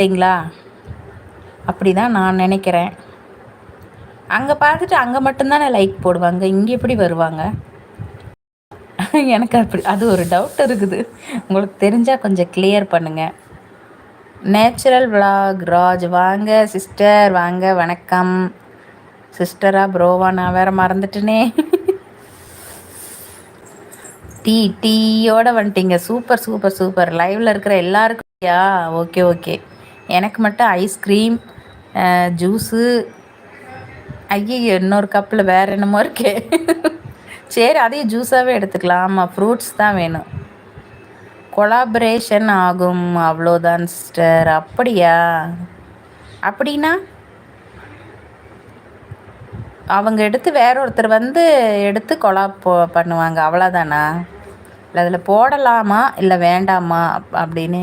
சரிங்களா? அப்படி தான் நான் நினைக்கிறேன். அங்கே பார்த்துட்டு அங்கே மட்டும்தானே லைக் போடுவாங்க? இங்கே எப்படி வருவாங்க? எனக்கு அப்படி அது ஒரு டவுட் இருக்குது. உங்களுக்கு தெரிஞ்சால் கொஞ்சம் கிளியர் பண்ணுங்கள் நேச்சுரல் விலாக் ராஜ். வாங்க சிஸ்டர் வாங்க வணக்கம். சிஸ்டரா ப்ரோவா நான் வேற மறந்துட்டேனே. டீ டீயோட வந்துட்டீங்க. சூப்பர் சூப்பர் சூப்பர் லைவ்ல இருக்கிற எல்லாருக்கும் ஓகே ஓகே எனக்கு மட்டும் ஐஸ்கிரீம் ஜூஸு ஐயோ இன்னொரு கப்பில் வேறு என்னமோ இருக்கே. சரி அதையும் ஜூஸாகவே எடுத்துக்கலாம். ஆமாம் ஃப்ரூட்ஸ் தான் வேணும். கொலாபரேஷன் ஆகும். அவ்வளோதான் சிஸ்டர் அப்படியா? அப்படின்னா? அவங்க எடுத்து வேற ஒருத்தர் வந்து எடுத்து கொலா போ பண்ணுவாங்க. அவ்வளோதானா இல்லை அதில் போடலாமா? இல்லை வேண்டாமா? அப்படின்னு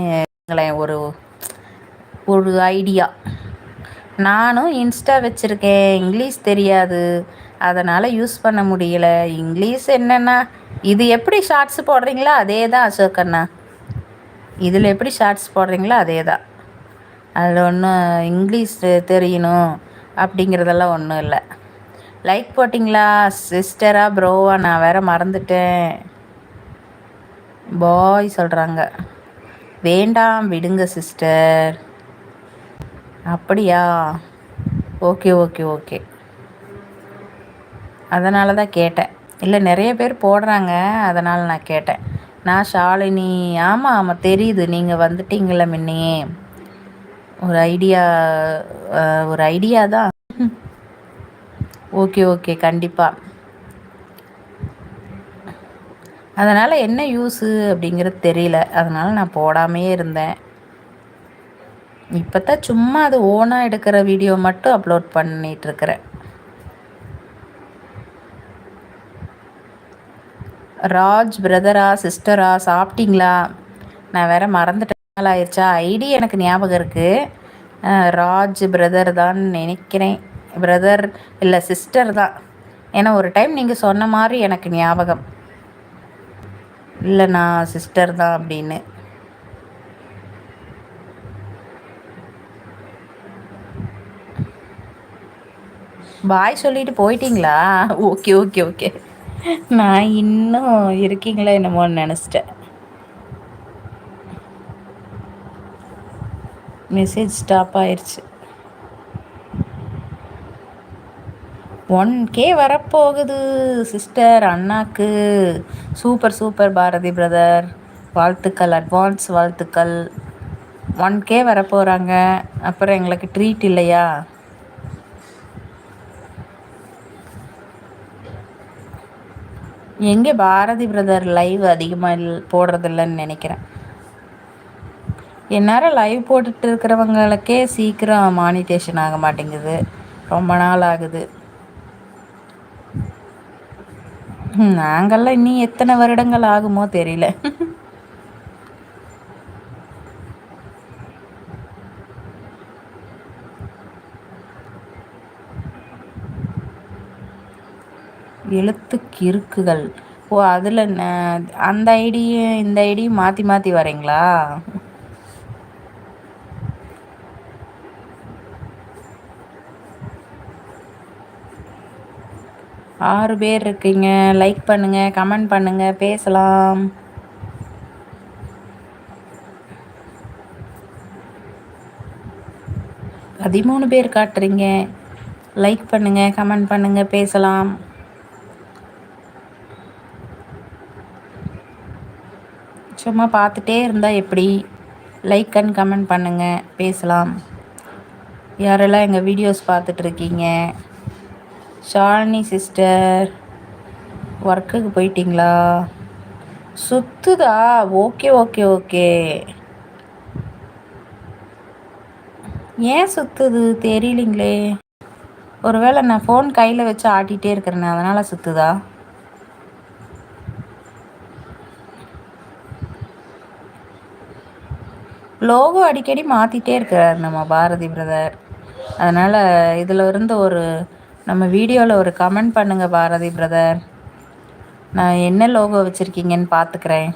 ஒரு ஒரு ஐடியா நானும் இன்ஸ்டா வச்சுருக்கேன். இங்கிலீஷ் தெரியாது. அதனால் யூஸ் பண்ண முடியல. இங்கிலீஷ் என்னென்னா இது எப்படி ஷார்ட்ஸ் போடுறீங்களோ அதே தான் அசோக் அண்ணா. இதில் எப்படி ஷார்ட்ஸ் போடுறீங்களோ அதே தான் அதில் ஒன்றும் இங்கிலீஷ் தெரியணும் அப்படிங்கிறதெல்லாம் ஒன்றும் இல்லை. லைக் போட்டிங்களா? சிஸ்டரா ப்ரோவா நான் வேற மறந்துட்டேன். பாய் சொல்கிறாங்க வேண்டாம் விடுங்க சிஸ்டர் அப்படியா? Okay okay okay. அதனால தான் கேட்டேன். இல்லை நிறைய பேர் போடுறாங்க. அதனால் நான் கேட்டேன். நான் ஷாலினி ஆமாம் ஆமாம் தெரியுது. நீங்கள் வந்துட்டீங்கள முன்னையே ஒரு ஐடியா ஒரு ஐடியா தான். ஓகே ஓகே கண்டிப்பாக அதனால் என்ன யூஸு அப்படிங்கிறது தெரியல. அதனால் நான் போடாமையே இருந்தேன். இப்போ தான் சும்மா அது ஓனாக எடுக்கிற வீடியோ மட்டும் அப்லோட் பண்ணிகிட்ருக்கிறேன் ராஜ் பிரதரா சிஸ்டரா சாப்பிட்டீங்களா? நான் வேற மறந்துட்டேன். ஆயிடுச்சா? ஐடி எனக்கு ஞாபகம் இருக்குது ராஜ் பிரதர் தான் நினைக்கிறேன். பிரதர் இல்லை சிஸ்டர் தான். ஏன்னா ஒரு டைம் நீங்கள் சொன்ன மாதிரி எனக்கு ஞாபகம். இல்லை நான் சிஸ்டர் தான் அப்படின்னு. பாய் சொல்லிட்டு போயிட்டீங்களா? Okay okay okay. நான் இன்னும் இருக்கீங்களா என்னமோன்னு நினச்சிட்டேன். மெசேஜ் ஸ்டாப் ஆயிடுச்சு ஒன் கே வரப்போகுது சிஸ்டர் அண்ணாக்கு. சூப்பர் சூப்பர் பாரதி பிரதர் வாழ்த்துக்கள் அட்வான்ஸ் வாழ்த்துக்கள். ஒன் கே வரப்போகிறாங்க அப்புறம் எங்களுக்கு ட்ரீட் இல்லையா? எங்கே பாரதி பிரதர் லைவ் அதிகமாக இல் போடுறதில்லன்னு நினைக்கிறேன். எந்நேரம் லைவ் போட்டுட்டு இருக்கிறவங்களுக்கே சீக்கிரம் மானிட்டேஷன் ஆக மாட்டேங்குது. ரொம்ப நாள் ஆகுது. நாங்கள்லாம் இன்னும் எத்தனை வருடங்கள் ஆகுமோ தெரியல. எழுத்து கிறுக்குகள். ஓ அதில் அந்த ஐடியும் இந்த ஐடியும் மாற்றி மாற்றி வரீங்களா? ஆறு பேர் இருக்கீங்க. லைக் பண்ணுங்கள் கமெண்ட் பண்ணுங்கள் பேசலாம். பதிமூணு பேர் காட்டுறீங்க. லைக் பண்ணுங்கள் கமெண்ட் பண்ணுங்கள் பேசலாம். சும்மா பார்த்துட்டே இருந்தால் எப்படி? லைக் அண்ட் கமெண்ட் பண்ணுங்கள் பேசலாம். யாரெல்லாம் எங்கள் வீடியோஸ் பார்த்துட்ருக்கீங்க ஷாலினி சிஸ்டர் ஒர்க்குக்கு போயிட்டீங்களா? சுத்துதா. ஓகே ஓகே ஓகே ஏன் சுத்துது? தெரியலிங்களே. ஒருவேளை நான் ஃபோன் கையில் வச்சு ஆட்டிகிட்டே இருக்கிறேன் அதனால் சுற்றுதா லோகோ அடிக்கடி மாற்றிட்டே இருக்கிறார் நம்ம பாரதி பிரதர். அதனால் இதில் இருந்து ஒரு நம்ம வீடியோவில் ஒரு கமெண்ட் பண்ணுங்கள் பாரதி பிரதர். நான் என்ன லோகோ வச்சுருக்கீங்கன்னு பார்த்துக்கிறேன்